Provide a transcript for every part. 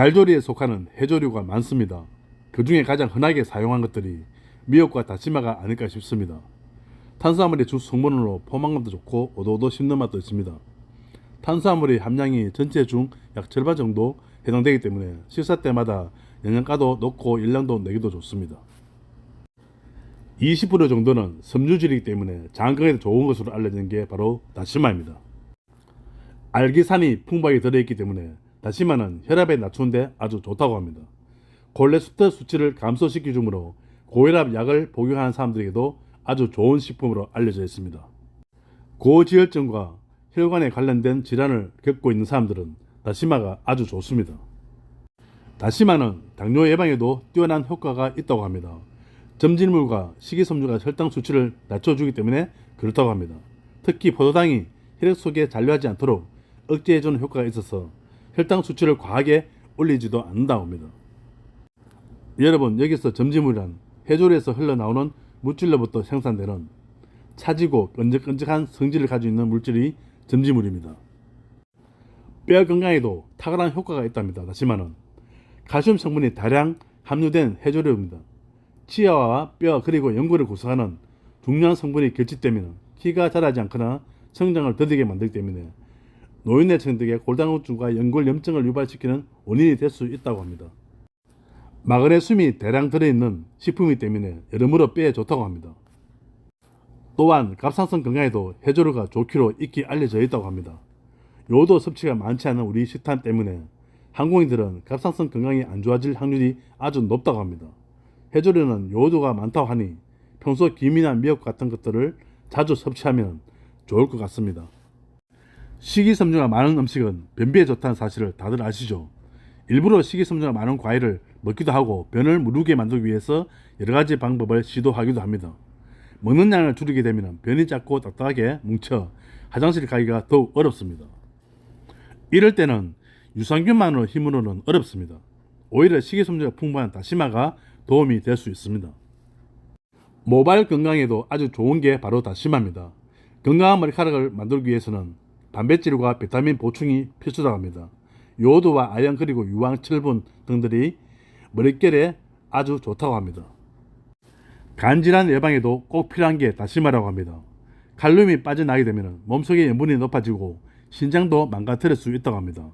갈조리에 속하는 해조류가 많습니다. 그 중에 가장 흔하게 사용한 것들이 미역과 다시마가 아닐까 싶습니다. 탄수화물의 주 성분으로 포만감도 좋고 오도오도 씹는 맛도 있습니다. 탄수화물의 함량이 전체 중 약 절반 정도 해당되기 때문에 식사 때마다 영양가도 높고 열량도 내기도 좋습니다. 20% 정도는 섬유질이기 때문에 장 건강에 좋은 것으로 알려진 게 바로 다시마입니다. 알기산이 풍부하게 들어있기 때문에 다시마는 혈압에 낮추는데 아주 좋다고 합니다. 콜레스테롤 수치를 감소시키 주므로 고혈압 약을 복용하는 사람들에게도 아주 좋은 식품으로 알려져 있습니다. 고지혈증과 혈관에 관련된 질환을 겪고 있는 사람들은 다시마가 아주 좋습니다. 다시마는 당뇨 예방에도 뛰어난 효과가 있다고 합니다. 점진물과 식이섬유가 혈당 수치를 낮춰주기 때문에 그렇다고 합니다. 특히 포도당이 혈액 속에 잔류하지 않도록 억제해주는 효과가 있어서 혈당 수치를 과하게 올리지도 않는다고 합니다. 여러분 여기서 점지물이란 해조류에서 흘러나오는 물질로부터 생산되는 차지고 끈적끈적한 성질을 가지고 있는 물질이 점지물입니다. 뼈 건강에도 탁월한 효과가 있답니다. 다시마는 칼슘 성분이 다량 함유된 해조류입니다. 치아와 뼈 그리고 연골을 구성하는 중요한 성분이 결집되면 키가 자라지 않거나 성장을 더디게 만들기 때문에 노인네층 등의 골다공증과 연골 염증을 유발시키는 원인이 될 수 있다고 합니다. 마그네슘이 대량 들어있는 식품이기 때문에 여러모로 뼈에 좋다고 합니다. 또한 갑상선 건강에도 해조류가 좋기로 익히 알려져 있다고 합니다. 요도 섭취가 많지 않은 우리 식단 때문에 한국인들은 갑상선 건강이 안 좋아질 확률이 아주 높다고 합니다. 해조류는 요도가 많다고 하니 평소 김이나 미역 같은 것들을 자주 섭취하면 좋을 것 같습니다. 식이섬유가 많은 음식은 변비에 좋다는 사실을 다들 아시죠? 일부러 식이섬유가 많은 과일을 먹기도 하고 변을 무르게 만들기 위해서 여러 가지 방법을 시도하기도 합니다. 먹는 양을 줄이게 되면 변이 작고 딱딱하게 뭉쳐 화장실 가기가 더욱 어렵습니다. 이럴 때는 유산균만으로 힘으로는 어렵습니다. 오히려 식이섬유가 풍부한 다시마가 도움이 될 수 있습니다. 모발 건강에도 아주 좋은 게 바로 다시마입니다. 건강한 머리카락을 만들기 위해서는 단백질과 비타민 보충이 필수라고 합니다. 요오드와 아연 그리고 유황, 철분 등들이 머릿결에 아주 좋다고 합니다. 간질환 예방에도 꼭 필요한 게 다시마라고 합니다. 칼륨이 빠져나게 되면 몸속의 염분이 높아지고 신장도 망가뜨릴 수 있다고 합니다.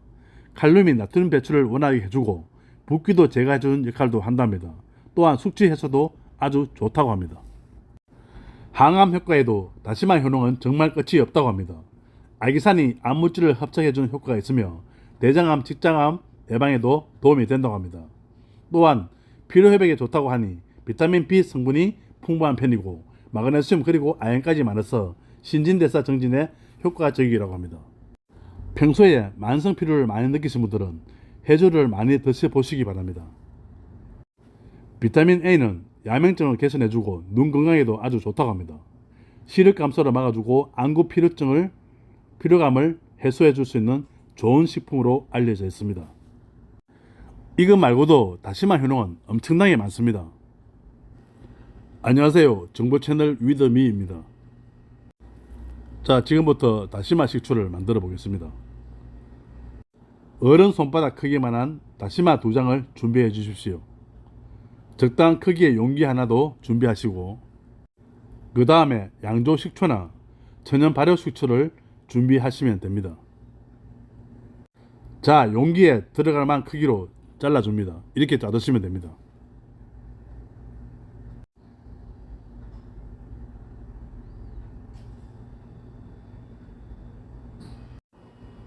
칼륨이 나트륨 배출을 원활하게 해주고 붓기도 제거해주는 역할도 한답니다. 또한 숙취 해소도 아주 좋다고 합니다. 항암 효과에도 다시마 효능은 정말 끝이 없다고 합니다. 알기산이 암물질을 합성해주는 효과가 있으며 대장암, 직장암 예방에도 도움이 된다고 합니다. 또한 피로 회복에 좋다고 하니 비타민 B 성분이 풍부한 편이고 마그네슘 그리고 아연까지 많아서 신진대사 정진에 효과적이라고 합니다. 평소에 만성 피로를 많이 느끼신 분들은 해조류를 많이 드셔 보시기 바랍니다. 비타민 A는 야맹증을 개선해주고 눈 건강에도 아주 좋다고 합니다. 시력 감소를 막아주고 안구 피로증을 피로감을 해소해 줄 수 있는 좋은 식품으로 알려져 있습니다. 이것 말고도 다시마 효능은 엄청나게 많습니다. 안녕하세요. 정보 채널 위더미입니다. 자, 지금부터 다시마 식초를 만들어 보겠습니다. 어른 손바닥 크기만한 다시마 두 장을 준비해 주십시오. 적당한 크기의 용기 하나도 준비하시고 그 다음에 양조 식초나 천연 발효 식초를 준비하시면 됩니다. 자, 용기에 들어갈 만한 크기로 잘라줍니다. 이렇게 자르시면 됩니다.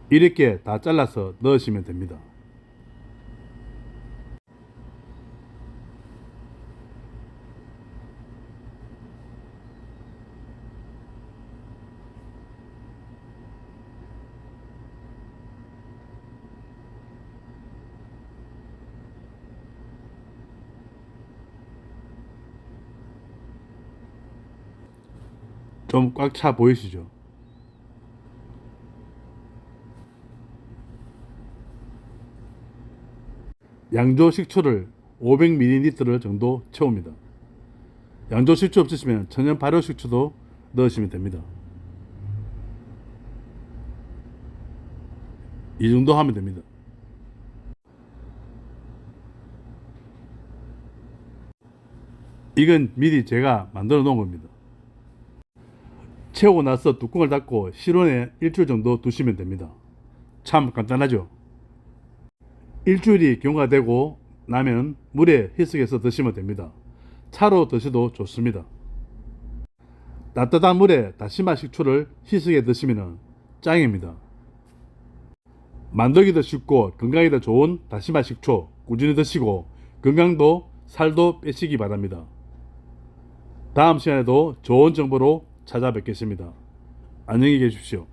이렇게 다 잘라서 넣으시면 됩니다. 좀 꽉 차 보이시죠? 양조 식초를 500ml 정도 채웁니다. 양조 식초 없으시면 천연 발효 식초도 넣으시면 됩니다. 이 정도 하면 됩니다. 이건 미리 제가 만들어 놓은 겁니다. 채우고 나서 뚜껑을 닫고 실온에 일주일 정도 두시면 됩니다. 참 간단하죠? 일주일이 경과되고 나면 물에 희석해서 드시면 됩니다. 차로 드셔도 좋습니다. 따뜻한 물에 다시마 식초를 희석해 드시면 짱입니다. 만들기도 쉽고 건강에도 좋은 다시마 식초 꾸준히 드시고 건강도 살도 빼시기 바랍니다. 다음 시간에도 좋은 정보로 찾아뵙겠습니다. 안녕히 계십시오.